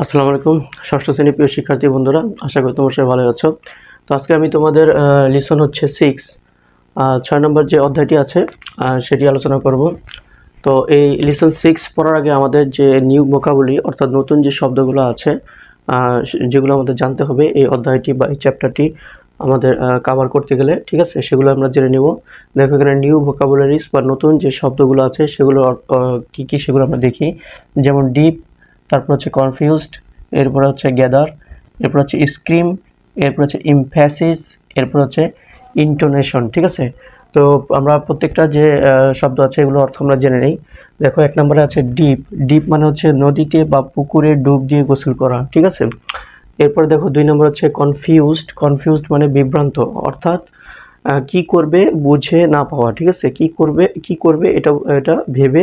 আসসালামু আলাইকুম, ষষ্ঠ শ্রেণির প্রিয় শিক্ষার্থী বন্ধুরা, আশা করি তোমার সবাই ভালো আছো। তো আজকে আমি তোমাদের লিসন হচ্ছে সিক্স ছয় নম্বর যে অধ্যায়টি আছে সেটি আলোচনা করব। তো এই লিসন সিক্স পড়ার আগে আমাদের যে নিউ ভোকাবুলি অর্থাৎ নতুন যে শব্দগুলো আছে যেগুলো আমাদের জানতে হবে, এই অধ্যায়টি বা এই চ্যাপ্টারটি আমাদের কাভার করতে গেলে, ঠিক আছে? সেগুলো আমরা জেনে নেব। দেখো এখানে নিউ ভোকাবুলারিজ বা নতুন যে শব্দগুলো আছে, সেগুলো কী কী সেগুলো আমরা দেখি। যেমন ডিপ তারপর হচ্ছে কনফিউজড এরপর হচ্ছে গ্যাদার এরপর হচ্ছে স্ক্রিম এরপর হচ্ছে ইমফ্যাসিস এরপর হচ্ছে ইন্টোনেশন ঠিক আছে? তো আমরা প্রত্যেকটা যে শব্দ আছে এগুলো অর্থ আমরা জেনে নেই। দেখো, এক নম্বরে আছে ডিপ ডিপ মানে হচ্ছে নদীতে বা পুকুরে ডুব দিয়ে গোসল করা, ঠিক আছে? এরপর দেখো, দুই নম্বর হচ্ছে কনফিউজড কনফিউজড মানে বিভ্রান্ত, অর্থাৎ কি করবে বুঝে না পাওয়া, ঠিক আছে? কি করবে কি করবে এটা এটা ভেবে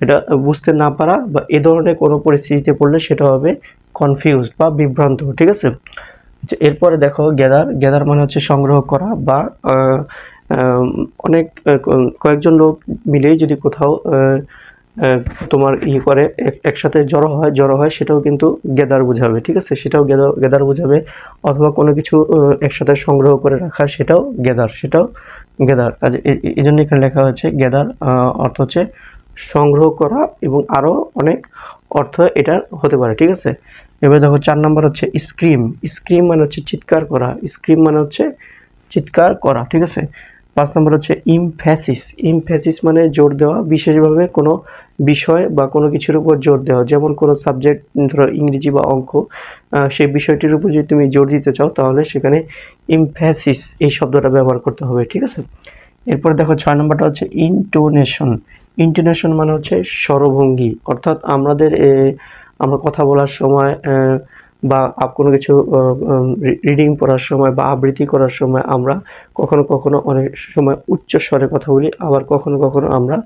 এটা বুঝতে না পারা বা এ ধরনের কোনো পরিস্থিতিতে পড়লে সেটা হবে কনফিউজড বা বিভ্রান্ত ঠিক আছে? আচ্ছা, এরপরে দেখো গ্যাদার গ্যাদার মানে হচ্ছে সংগ্রহ করা বা অনেক কয়েকজন লোক মিলেই যদি কোথাও তোমার ই করে একসাথে জড়ো হয় জড়ো হয় সেটাও কিন্তু গ্যাদার বোঝাবে ঠিক আছে? সেটাও গ্যাদার গ্যাদার বোঝাবে অথবা কোনো কিছু একসাথে সংগ্রহ করে রাখা সেটাও গ্যাদার সেটাও গ্যাদার কাজে এই জন্য এখানে লেখা হয়েছে গ্যাদার অর্থ হচ্ছে সংগ্রহ করা এবং আরও অনেক অর্থ এটার হতে পারে, ঠিক আছে? এবার দেখো চার নম্বর হচ্ছে স্ক্রিম স্ক্রিম মানে হচ্ছে চিৎকার করা স্ক্রিম মানে হচ্ছে চিৎকার করা, ঠিক আছে? পাঁচ নম্বর হচ্ছে ইমফ্যাসিস ইমফ্যাসিস মানে জোর দেওয়া, বিশেষভাবে কোনো বিষয় বা কোনো কিছুর উপর জোর দেওয়া, যেমন কোনো সাবজেক্ট ধরো ইংরেজি বা অঙ্ক সেই বিষয়টির উপর যদি তুমি জোর দিতে চাও, তাহলে সেখানে ইমফ্যাসিস এই শব্দটা ব্যবহার করতে হবে, ঠিক আছে? এরপর দেখো ছয় নম্বরটা হচ্ছে ইন্টোনেশন ইন্টোনেশন মানে হচ্ছে স্বরভঙ্গি। অর্থাৎ আমাদের আমরা কথা বলার সময় বা কোনো কিছু রিডিং পড়ার সময় বা আবৃত্তি করার সময় আমরা কখনো কখনো অনেক সময় উচ্চ স্বরে কথা বলি, আবার কখনো কখনো আমরা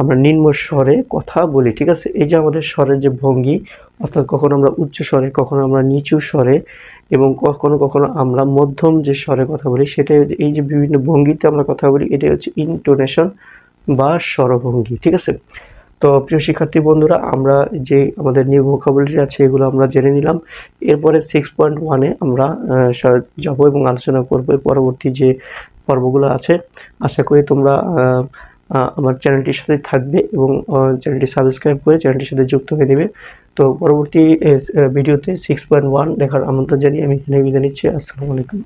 আমরা নিম্ন স্বরে কথা বলি, ঠিক আছে? এই যে আমাদের স্বরের যে ভঙ্গি, অর্থাৎ কখনো আমরা উচ্চ স্বরে, কখনো আমরা নিচু স্বরে, এবং কখনো কখনো আমরা মধ্যম যে স্বরে কথা বলি, সেটাই এই যে বিভিন্ন ভঙ্গিতে আমরা কথা বলি, এটাই হচ্ছে ইন্টোনেশন বা স্বরভঙ্গি, ঠিক আছে? তো প্রিয় শিক্ষার্থী বন্ধুরা, আমরা যে আমাদের নিউ ভোকাবুলারি আছে, এগুলো আমরা জেনে নিলাম। এরপরে সিক্স পয়েন্ট ওয়ানে আমরা যাব এবং আলোচনা করব পরবর্তী যে পর্বগুলো আছে। আশা করি তোমরা আমার চ্যানেলটির সাথে থাকবে এবং চ্যানেলটি সাবস্ক্রাইব করে চ্যানেলটির সাথে যুক্ত হয়ে দেবে তো পরবর্তী ভিডিওতে সিক্স পয়েন্ট ওয়ান দেখার আমন্ত্রণ জানিয়ে আমি এখানে বিদায় নিচ্ছি। আসসালামু আলাইকুম।